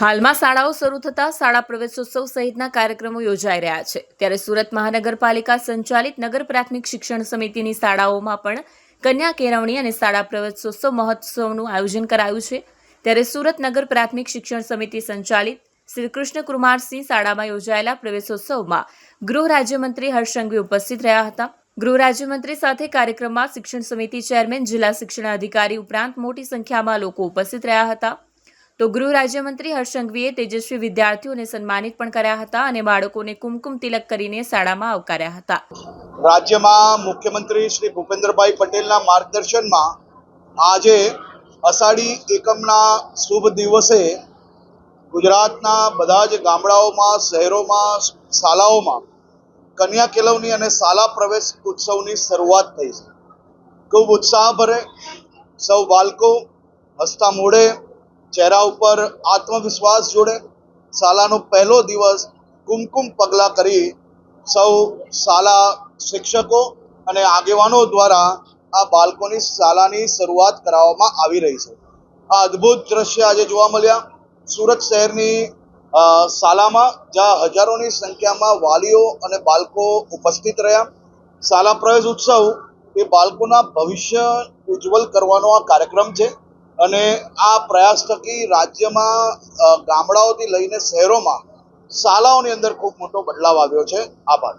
હાલમાં શાળાઓ શરૂ થતાં શાળા પ્રવેશોત્સવ સહિતના કાર્યક્રમો યોજાઈ રહ્યા છે. ત્યારે સુરત મહાનગરપાલિકા સંચાલિત નગર પ્રાથમિક શિક્ષણ સમિતિની શાળાઓમાં પણ કન્યા કેળવણી અને શાળા પ્રવેશોત્સવ મહોત્સવનું આયોજન કરાયું છે. ત્યારે સુરત નગર પ્રાથમિક શિક્ષણ સમિતિ સંચાલિત શ્રી કૃષ્ણ કુમારસિંહ શાળામાં યોજાયેલા પ્રવેશોત્સવમાં ગૃહ રાજ્યમંત્રી હર્ષ ઉપસ્થિત રહ્યા હતા. ગૃહ રાજ્યમંત્રી સાથે કાર્યક્રમમાં શિક્ષણ સમિતિ ચેરમેન જિલ્લા શિક્ષણ અધિકારી ઉપરાંત મોટી સંખ્યામાં લોકો ઉપસ્થિત રહ્યા હતા. તો ગૃહ રાજ્યમંત્રી હર્ષંઘવીએ તેજસ્વી વિદ્યાર્થીઓને સન્માનિત પણ કર્યા હતા અને બાળકોને કુમકુમ તિલક કરીને શાળામાં આવકાર્યા હતા. રાજ્યમાં મુખ્યમંત્રી શ્રી ભૂપેન્દ્રભાઈ પટેલના માર્ગદર્શનમાં આજે અષાઢી એકમના શુભ દિવસે ગુજરાતના બધા જ ગામડાઓમાં, શહેરોમાં, શાળાઓમાં કન્યા કેળવણી અને શાળા પ્રવેશ ઉત્સવની શરૂઆત થઈ છે. ખૂબ ઉત્સાહભરે સૌ બાળકો હસતા મોઢે ચહેરા ઉપર આત્મવિશ્વાસ જોડે શાળાનો પહેલો દિવસ કુમકુમ પગલાં કરી સૌ શાળા શિક્ષકો અને આગેવાનો દ્વારા આ બાળકોની શાળાની શરૂઆત કરાવવામાં આવી રહી છે. આ અદ્ભુત દ્રશ્ય આજે જોવા મળ્યા. સુરત શહેરની અ, શાળામાં જ્યાં હજારોની સંખ્યામાં વાલીઓ અને બાળકો ઉપસ્થિત રહ્યા. શાલા પ્રવેશ ઉત્સવ એ બાળકોના ભવિષ્ય ઉજ્જવલ કરવાનો આ કાર્યક્રમ છે. અને આ પ્રયાસ થકી રાજ્યમાં ગામડાઓથી લઈને શહેરોમાં શાળાઓની અંદર ખૂબ મોટો બદલાવ આવ્યો છે. આભાર.